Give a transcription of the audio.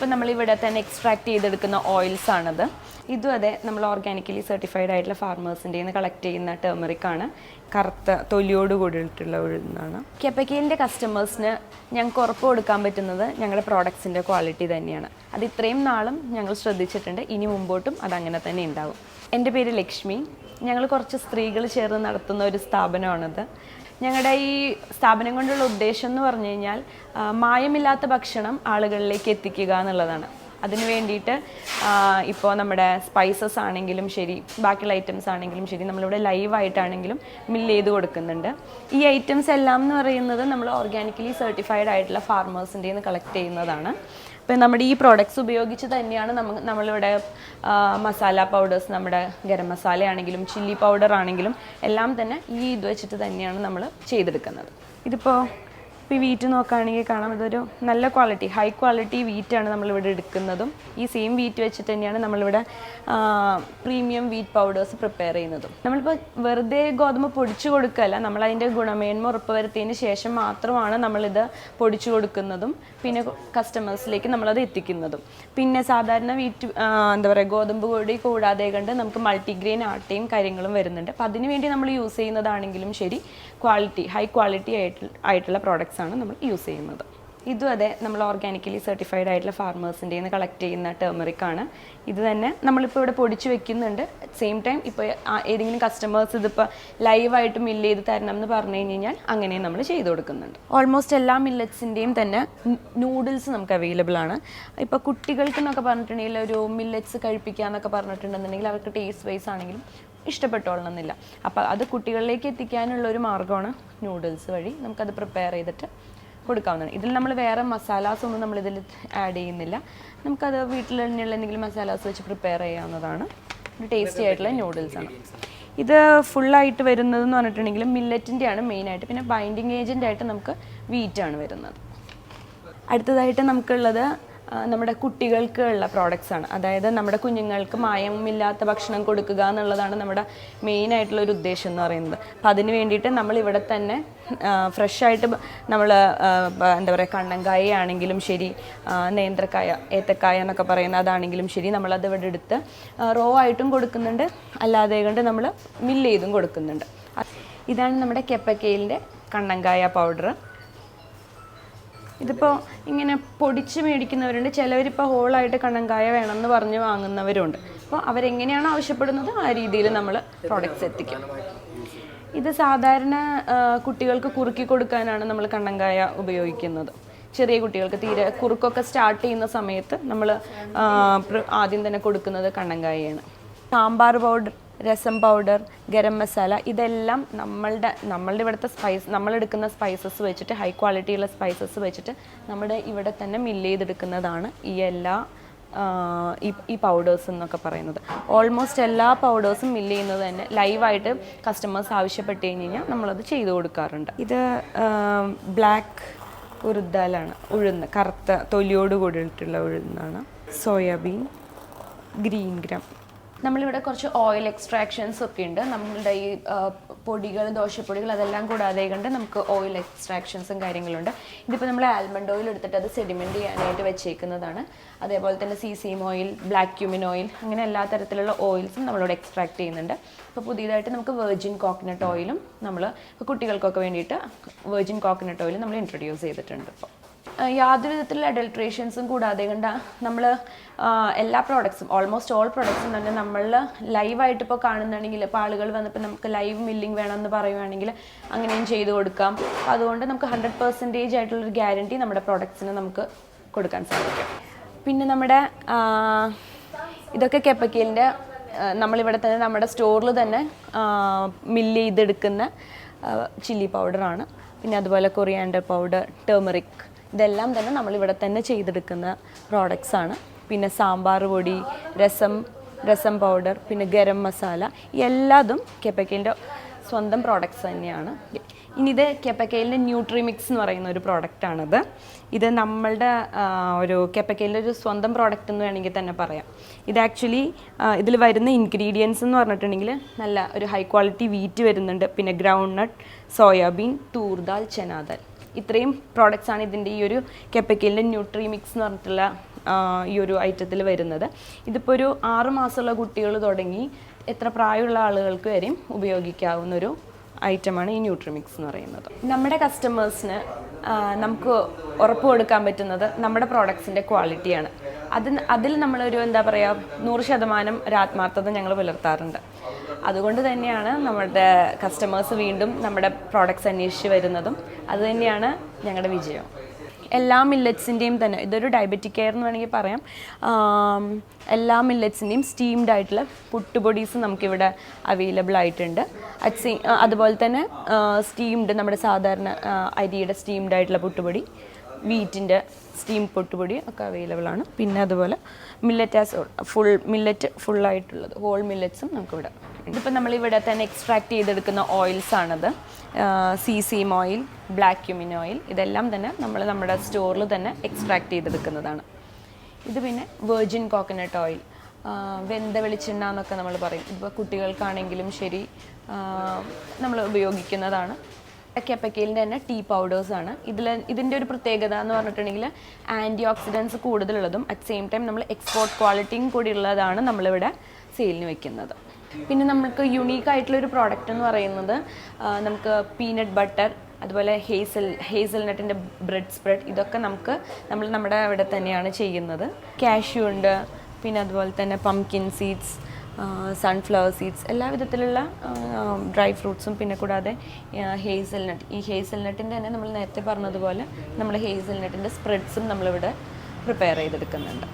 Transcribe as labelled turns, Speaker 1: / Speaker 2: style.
Speaker 1: ഇതിപ്പോൾ നമ്മൾ ഇവിടെ തന്നെ എക്സ്ട്രാക്ട് ചെയ്തെടുക്കുന്ന ഓയിൽസ് ആണത്. ഇതും അതെ നമ്മൾ ഓർഗാനിക്കലി സർട്ടിഫൈഡ് ആയിട്ടുള്ള ഫാർമേഴ്സിന്റെ നിന്ന് കളക്ട് ചെയ്യുന്ന ടേമറിക് ആണ്. കറുത്ത തൊലിയോട് കൂടിയിട്ടുള്ള ഉഴുന്നാണ് കെപ്പക്കീലിന്റെ കസ്റ്റമേഴ്സിന് ഞങ്ങൾക്ക് ഉറപ്പ് കൊടുക്കാൻ പറ്റുന്നത് ഞങ്ങളുടെ പ്രോഡക്ട്സിന്റെ ക്വാളിറ്റി തന്നെയാണ്. അത് ഇത്രയും നാളും ഞങ്ങൾ ശ്രദ്ധിച്ചിട്ടുണ്ട്. ഇനി മുമ്പോട്ടും അതങ്ങനെ തന്നെ ഉണ്ടാകും എന്റെ പേര് ലക്ഷ്മി. ഞങ്ങൾ കുറച്ച് സ്ത്രീകൾ ചേർന്ന് നടത്തുന്ന ഒരു സ്ഥാപനമാണിത്. ഞങ്ങളുടെ ഈ സ്ഥാപനം കൊണ്ടുള്ള ഉദ്ദേശം എന്ന് പറഞ്ഞു കഴിഞ്ഞാൽ മായമില്ലാത്ത ഭക്ഷണം ആളുകളിലേക്ക് എത്തിക്കുക എന്നുള്ളതാണ്. അതിന് വേണ്ടിയിട്ട് ഇപ്പോൾ നമ്മുടെ സ്പൈസസ് ആണെങ്കിലും ശരി ബാക്കിയുള്ള ഐറ്റംസ് ആണെങ്കിലും ശരി നമ്മളിവിടെ ലൈവായിട്ടാണെങ്കിലും മില്ല് ചെയ്ത് കൊടുക്കുന്നുണ്ട്. ഈ ഐറ്റംസ് എല്ലാം എന്ന് പറയുന്നത് നമ്മൾ ഓർഗാനിക്കലി സർട്ടിഫൈഡ് ആയിട്ടുള്ള ഫാർമേഴ്സിന്റെ നിന്ന് കളക്ട് ചെയ്യുന്നതാണ്. ഇപ്പം നമ്മുടെ ഈ പ്രോഡക്ട്സ് ഉപയോഗിച്ച് തന്നെയാണ് നമ്മ നമ്മളിവിടെ മസാല പൗഡേഴ്സ് നമ്മുടെ ഗരം മസാല ആണെങ്കിലും ചില്ലി പൗഡർ ആണെങ്കിലും എല്ലാം തന്നെ ഈ ഇത് വെച്ചിട്ട് തന്നെയാണ് നമ്മൾ ചെയ്തെടുക്കുന്നത്. ഇതിപ്പോൾ ഇപ്പോൾ ഈ വീറ്റ് നോക്കുകയാണെങ്കിൽ കാണാം. ഇതൊരു നല്ല ക്വാളിറ്റി ഹൈ ക്വാളിറ്റി വീറ്റാണ് നമ്മളിവിടെ എടുക്കുന്നതും. ഈ സെയിം വീറ്റ് വെച്ചിട്ട് തന്നെയാണ് നമ്മളിവിടെ പ്രീമിയം വീറ്റ് പൗഡേഴ്സ് പ്രിപ്പയർ ചെയ്യുന്നതും. നമ്മളിപ്പോൾ വെറുതെ ഗോതമ്പ് പൊടിച്ചു കൊടുക്കുകയല്ല നമ്മളതിന്റെ ഗുണമേന്മ ഉറപ്പുവരുത്തിയതിന് ശേഷം മാത്രമാണ് നമ്മളിത് പൊടിച്ചു കൊടുക്കുന്നതും പിന്നെ കസ്റ്റമേഴ്സിലേക്ക് നമ്മളത് എത്തിക്കുന്നതും. പിന്നെ സാധാരണ വീറ്റ് എന്താ പറയുക ഗോതമ്പ് കൂടി കൂടാതെ കണ്ട് നമുക്ക് മൾട്ടിഗ്രെയിൻ ആട്ടയും കാര്യങ്ങളും വരുന്നുണ്ട്. അപ്പോൾ അതിനുവേണ്ടി നമ്മൾ യൂസ് ചെയ്യുന്നതാണെങ്കിലും ശരി ക്വാളിറ്റി ഹൈ ക്വാളിറ്റി ആയിട്ട് ആയിട്ടുള്ള പ്രോഡക്റ്റ്സ് ആണ് നമ്മൾ യൂസ് ചെയ്യുന്നത്. ഇതും അതെ നമ്മൾ ഓർഗാനിക്കലി സർട്ടിഫൈഡ് ആയിട്ടുള്ള ഫാർമേഴ്സിന്റെ നിന്ന് കളക്ട് ചെയ്യുന്ന ടേമറിക് ആണ്. ഇത് തന്നെ നമ്മളിപ്പോൾ ഇവിടെ പൊടിച്ച് വെക്കുന്നുണ്ട്. സെയിം ടൈം ഇപ്പോൾ ഏതെങ്കിലും കസ്റ്റമേഴ്സ് ഇതിപ്പോൾ ലൈവായിട്ട് മില്ല് ചെയ്ത് തരണം എന്ന് പറഞ്ഞു കഴിഞ്ഞ് കഴിഞ്ഞാൽ അങ്ങനെയും നമ്മൾ ചെയ്ത് കൊടുക്കുന്നുണ്ട്. ഓൾമോസ്റ്റ് എല്ലാ മില്ലറ്റ്സിന്റെയും തന്നെ നൂഡിൽസ് നമുക്ക് അവൈലബിൾ ആണ്. ഇപ്പോൾ കുട്ടികൾക്ക് എന്നൊക്കെ പറഞ്ഞിട്ടുണ്ടെങ്കിൽ ഒരു മില്ലറ്റ്സ് കഴിപ്പിക്കുക എന്നൊക്കെ പറഞ്ഞിട്ടുണ്ടെന്നുണ്ടെങ്കിൽ അവർക്ക് ടേസ്റ്റ് വൈസ് ആണെങ്കിലും ഇഷ്ടപ്പെട്ടോളണമെന്നില്ല. അപ്പോൾ അത് കുട്ടികളിലേക്ക് എത്തിക്കാനുള്ള ഒരു മാർഗമാണ് നൂഡിൽസ് വഴി നമുക്കത് പ്രിപ്പയർ ചെയ്തിട്ട് കൊടുക്കാവുന്നതാണ്. ഇതിൽ നമ്മൾ വേറെ മസാലാസ് ഒന്നും നമ്മൾ ഇതിൽ ആഡ് ചെയ്യുന്നില്ല. നമുക്കത് വീട്ടിൽ തന്നെയുള്ള എന്തെങ്കിലും മസാലാസ് വെച്ച് പ്രിപ്പയർ ചെയ്യാവുന്നതാണ്. ടേസ്റ്റി ആയിട്ടുള്ള നൂഡിൽസ് ആണ്. ഇത് ഫുള്ളായിട്ട് വരുന്നത് എന്ന് പറഞ്ഞിട്ടുണ്ടെങ്കിൽ മില്ലറ്റിന്റെ ആണ് മെയിനായിട്ട് പിന്നെ ബൈൻഡിങ് ഏജന്റ് ആയിട്ട് നമുക്ക് വീറ്റാണ് വരുന്നത്. അടുത്തതായിട്ട് നമുക്കുള്ളത് നമ്മുടെ കുട്ടികൾക്ക് ഉള്ള പ്രോഡക്റ്റ്സ് ആണ്. അതായത് നമ്മുടെ കുഞ്ഞുങ്ങൾക്ക് മായമില്ലാത്ത ഭക്ഷണം കൊടുക്കുക എന്നുള്ളതാണ് നമ്മുടെ മെയിൻ ആയിട്ടുള്ള ഒരു ഉദ്ദേശം എന്ന് പറയുന്നത്. അപ്പം അതിന് വേണ്ടിയിട്ട് നമ്മൾ ഇവിടെ തന്നെ ഫ്രഷ് ആയിട്ട് നമ്മൾ എന്താ പറയുക കണ്ണങ്കായ ആണെങ്കിലും ശരി നേന്ത്രക്കായ ഏത്തക്കായ എന്നൊക്കെ പറയുന്ന അതാണെങ്കിലും ശരി നമ്മളത് ഇവിടെ എടുത്ത് റോ ആയിട്ടും കൊടുക്കുന്നുണ്ട്. അല്ലാതെ കൊണ്ട് നമ്മൾ മില്ല് ചെയ്തും കൊടുക്കുന്നുണ്ട്. ഇതാണ് നമ്മുടെ കെപ്പക്കയിലിന്റെ കണ്ണങ്കായ പൗഡർ ഇതിപ്പോൾ ഇങ്ങനെ പൊടിച്ച് മേടിക്കുന്നവരുണ്ട്. ചിലവരിപ്പോൾ ഹോളായിട്ട് കണ്ണങ്കായ എന്ന് പറഞ്ഞ് വാങ്ങുന്നവരുണ്ട്. അപ്പോൾ അവരെങ്ങനെയാണ് ആവശ്യപ്പെടുന്നത് ആ രീതിയിൽ നമ്മൾ പ്രോഡക്റ്റ്സ് എത്തിക്കും. ഇത് സാധാരണ കുട്ടികൾക്ക് കുറുക്കി കൊടുക്കാനാണ് നമ്മൾ കണ്ണങ്കായ ഉപയോഗിക്കുന്നത്. ചെറിയ കുട്ടികൾക്ക് തീരെ കുറുക്കൊക്കെ സ്റ്റാർട്ട് ചെയ്യുന്ന സമയത്ത് നമ്മൾ ആദ്യം തന്നെ കൊടുക്കുന്നത് കണ്ണങ്കായയാണ് സാമ്പാർ പൗഡർ രസം പൗഡർ ഗരം മസാല ഇതെല്ലാം നമ്മളുടെ നമ്മളുടെ ഇവിടുത്തെ സ്പൈസ് നമ്മളെടുക്കുന്ന സ്പൈസസ് വെച്ചിട്ട് ഹൈ ക്വാളിറ്റിയുള്ള സ്പൈസസ് വെച്ചിട്ട് നമ്മുടെ ഇവിടെ തന്നെ മില്ല് ചെയ്തെടുക്കുന്നതാണ് ഈ എല്ലാ ഈ പൗഡേഴ്സ് എന്നൊക്കെ പറയുന്നത്. ഓൾമോസ്റ്റ് എല്ലാ പൗഡേഴ്സും മില്ല് ചെയ്യുന്നത് തന്നെ ലൈവായിട്ട് കസ്റ്റമേഴ്സ് ആവശ്യപ്പെട്ട് കഴിഞ്ഞ് കഴിഞ്ഞാൽ നമ്മളത് ചെയ്തു കൊടുക്കാറുണ്ട്. ഇത് ബ്ലാക്ക് ഉറുദാലാണ് ഉഴുന്ന് കറുത്ത തൊലിയോട് കൂടിയിട്ടുള്ള ഉഴുന്നാണ്. സോയാബീൻ ഗ്രീൻ ഗ്രാം നമ്മളിവിടെ കുറച്ച് ഓയിൽ എക്സ്ട്രാക്ഷൻസ് ഒക്കെ ഉണ്ട് നമ്മളുടെ ഈ പൊടികൾ ദോശപ്പൊടികൾ അതെല്ലാം കൂടാതെ കണ്ട് നമുക്ക് ഓയിൽ എക്സ്ട്രാക്ഷൻസും കാര്യങ്ങളുണ്ട്. ഇതിപ്പോൾ നമ്മൾ ആൽമണ്ട് ഓയിൽ എടുത്തിട്ട് അത് സെഡിമെന്റ് ചെയ്യാനായിട്ട് വെച്ചേക്കുന്നതാണ്. അതേപോലെ തന്നെ sesame oil black cumin oil അങ്ങനെ എല്ലാ തരത്തിലുള്ള ഓയിൽസും നമ്മളിവിടെ എക്സ്ട്രാക്ട് ചെയ്യുന്നുണ്ട്. ഇപ്പോൾ പുതിയതായിട്ട് നമുക്ക് വെർജിൻ കോക്കനട്ട് ഓയിലും നമ്മൾ കുട്ടികൾക്കൊക്കെ വേണ്ടിയിട്ട് വെർജിൻ കോക്കനട്ട് ഓയിൽ നമ്മൾ ഇൻട്രൊഡ്യൂസ് ചെയ്തിട്ടുണ്ട് ഇപ്പോൾ യാതൊരു വിധത്തിലുള്ള അഡൾട്രേഷൻസും കൂടാതെ കണ്ട നമ്മൾ എല്ലാ പ്രോഡക്ട്സും ഓൾമോസ്റ്റ് ഓൾ പ്രോഡക്ട്സും തന്നെ നമ്മൾ ലൈവായിട്ട് ഇപ്പോൾ കാണുന്നുണ്ടെങ്കിൽ ഇപ്പോൾ ആളുകൾ വന്നപ്പോൾ നമുക്ക് ലൈവ് മില്ലിംഗ് വേണമെന്ന് പറയുവാണെങ്കിൽ അങ്ങനെയും ചെയ്തു കൊടുക്കാം. അതുകൊണ്ട് നമുക്ക് ഹൺഡ്രഡ് പെർസെന്റേജ് ആയിട്ടുള്ളൊരു ഗ്യാരണ്ടി നമ്മുടെ പ്രോഡക്ട്സിന് നമുക്ക് കൊടുക്കാൻ സാധിക്കും. പിന്നെ നമ്മുടെ ഇതൊക്കെ കെപ്പക്കീലിന്റെ നമ്മളിവിടെ തന്നെ നമ്മുടെ സ്റ്റോറിൽ തന്നെ മില്ല് ചെയ്തെടുക്കുന്ന ചില്ലി പൗഡറാണ് പിന്നെ അതുപോലെ കൊറിയാൻഡർ പൗഡർ ടേമറിക് ഇതെല്ലാം തന്നെ നമ്മളിവിടെ തന്നെ ചെയ്തെടുക്കുന്ന പ്രോഡക്റ്റ്സ് ആണ്. പിന്നെ സാമ്പാർ പൊടി രസം രസം പൗഡർ പിന്നെ ഗരം മസാല എല്ലാതും കെപ്പക്കയിലിന്റെ സ്വന്തം പ്രോഡക്റ്റ്സ് തന്നെയാണ്. ഇനി ഇത് കെപ്പക്കയിലിന്റെ ന്യൂട്രിമിക്സ് എന്ന് പറയുന്ന ഒരു പ്രോഡക്റ്റാണിത് ഇത് നമ്മളുടെ ഒരു കെപ്പക്കയിലിന്റെ ഒരു സ്വന്തം പ്രോഡക്റ്റ് എന്ന് വേണമെങ്കിൽ തന്നെ പറയാം. ഇത് ആക്ച്വലി ഇതിൽ വരുന്ന ഇൻഗ്രീഡിയൻസ് എന്ന് പറഞ്ഞിട്ടുണ്ടെങ്കിൽ നല്ല ഒരു ഹൈ ക്വാളിറ്റി വീറ്റ് വരുന്നുണ്ട്. പിന്നെ ഗ്രൗണ്ട് നട്ട് സോയാബീൻ തൂർദാൽ ചെനാദാൽ. ഇത്രയും പ്രോഡക്റ്റ്സ് ആണ് ഇതിന്റെ ഈ ഒരു കെപ്പക്കലിന്റെ ന്യൂട്രി മിക്സ് എന്ന് പറഞ്ഞിട്ടുള്ള ഈ ഒരു ഐറ്റത്തിൽ വരുന്നത്. ഇതിപ്പോൾ ഒരു ആറ് മാസമുള്ള കുട്ടികൾ തുടങ്ങി എത്ര പ്രായമുള്ള ആളുകൾക്ക് വരെയും ഉപയോഗിക്കാവുന്ന ഒരു ഐറ്റമാണ് ഈ ന്യൂട്രിമിക്സ് എന്ന് പറയുന്നത്. നമ്മുടെ കസ്റ്റമേഴ്സിന് നമുക്ക് ഉറപ്പ് കൊടുക്കാൻ പറ്റുന്നത് നമ്മുടെ പ്രോഡക്ട്സിന്റെ ക്വാളിറ്റിയാണ് അത് അതിൽ നമ്മളൊരു എന്താ പറയുക നൂറ് ശതമാനം ഒരു ആത്മാർത്ഥത ഞങ്ങൾ പുലർത്താറുണ്ട്. അതുകൊണ്ട് തന്നെയാണ് നമ്മുടെ കസ്റ്റമേഴ്സ് വീണ്ടും നമ്മുടെ പ്രോഡക്ട്സ് അന്വേഷിച്ച് വരുന്നതും. അത് തന്നെയാണ് ഞങ്ങളുടെ വിജയം. എല്ലാ മില്ലറ്റ്സിന്റെയും തന്നെ ഇതൊരു ഡയബറ്റിക് കെയർ എന്ന് വേണമെങ്കിൽ പറയാം. എല്ലാ മില്ലറ്റ്സിന്റെയും സ്റ്റീംഡ് ആയിട്ടുള്ള പുട്ടുപൊടീസ് നമുക്കിവിടെ അവൈലബിൾ ആയിട്ടുണ്ട്. അറ്റ് അതുപോലെ തന്നെ സ്റ്റീംഡ് നമ്മുടെ സാധാരണ അരിയുടെ സ്റ്റീംഡ് ആയിട്ടുള്ള പുട്ടുപൊടി. വീറ്റിന്റെ സ്റ്റീം പൊട്ടുപൊടി ഒക്കെ അവൈലബിൾ ആണ്. പിന്നെ അതുപോലെ millet as full millet full ആയിട്ടുള്ളത്. ഹോൾ മില്ലറ്റ്സും നമുക്കിവിടെ ഇതിപ്പോൾ നമ്മളിവിടെ തന്നെ എക്സ്ട്രാക്ട് ചെയ്തെടുക്കുന്ന ഓയിൽസ് ആണത്. Sesame oil black cumin oil ഇതെല്ലാം തന്നെ നമ്മൾ നമ്മുടെ സ്റ്റോറിൽ തന്നെ എക്സ്ട്രാക്ട് ചെയ്തെടുക്കുന്നതാണ്. ഇത് പിന്നെ വെർജിൻ കോക്കനട്ട് ഓയിൽ വെന്ത വെളിച്ചെണ്ണ എന്നൊക്കെ നമ്മൾ പറയും. ഇപ്പോൾ കുട്ടികൾക്കാണെങ്കിലും ശരി നമ്മൾ ഉപയോഗിക്കുന്നതാണ്. കെപ്പക്കയിലിന്റെ തന്നെ ടീ പൗഡേഴ്സാണ് ഇതിൽ ഇതിന്റെ ഒരു പ്രത്യേകത എന്ന് പറഞ്ഞിട്ടുണ്ടെങ്കിൽ ആന്റി ഓക്സിഡൻസ് കൂടുതലുള്ളതും അറ്റ് സെയിം ടൈം നമ്മൾ എക്സ്പോർട്ട് ക്വാളിറ്റിയും കൂടി ഉള്ളതാണ് നമ്മളിവിടെ സെയിലിന് വെക്കുന്നത്. പിന്നെ നമുക്ക് യുണീക്ക് ആയിട്ടുള്ള ഒരു പ്രോഡക്റ്റ് എന്ന് പറയുന്നത് നമുക്ക് പീനട്ട് ബട്ടർ അതുപോലെ ഹേസൽ ഹേസൽ നട്ടിന്റെ ബ്രെഡ് സ്പ്രെഡ് ഇതൊക്കെ നമുക്ക് നമ്മൾ നമ്മുടെ ഇവിടെ തന്നെയാണ് ചെയ്യുന്നത്. കാഷ്യൂ ഉണ്ട് പിന്നെ അതുപോലെ തന്നെ പംകിൻ സീഡ്സ് സൺഫ്ലവർ സീഡ്സ് എല്ലാ വിധത്തിലുള്ള ഡ്രൈ ഫ്രൂട്ട്സും പിന്നെ കൂടാതെ ഹേസൽ നട്ട് ഈ ഹേസൽ നട്ടിന്റെ തന്നെ നമ്മൾ നേരത്തെ പറഞ്ഞതുപോലെ നമ്മൾ ഹേസൽ നട്ടിന്റെ സ്പ്രെഡ്സും നമ്മളിവിടെ പ്രിപ്പയർ ചെയ്തെടുക്കുന്നുണ്ട്.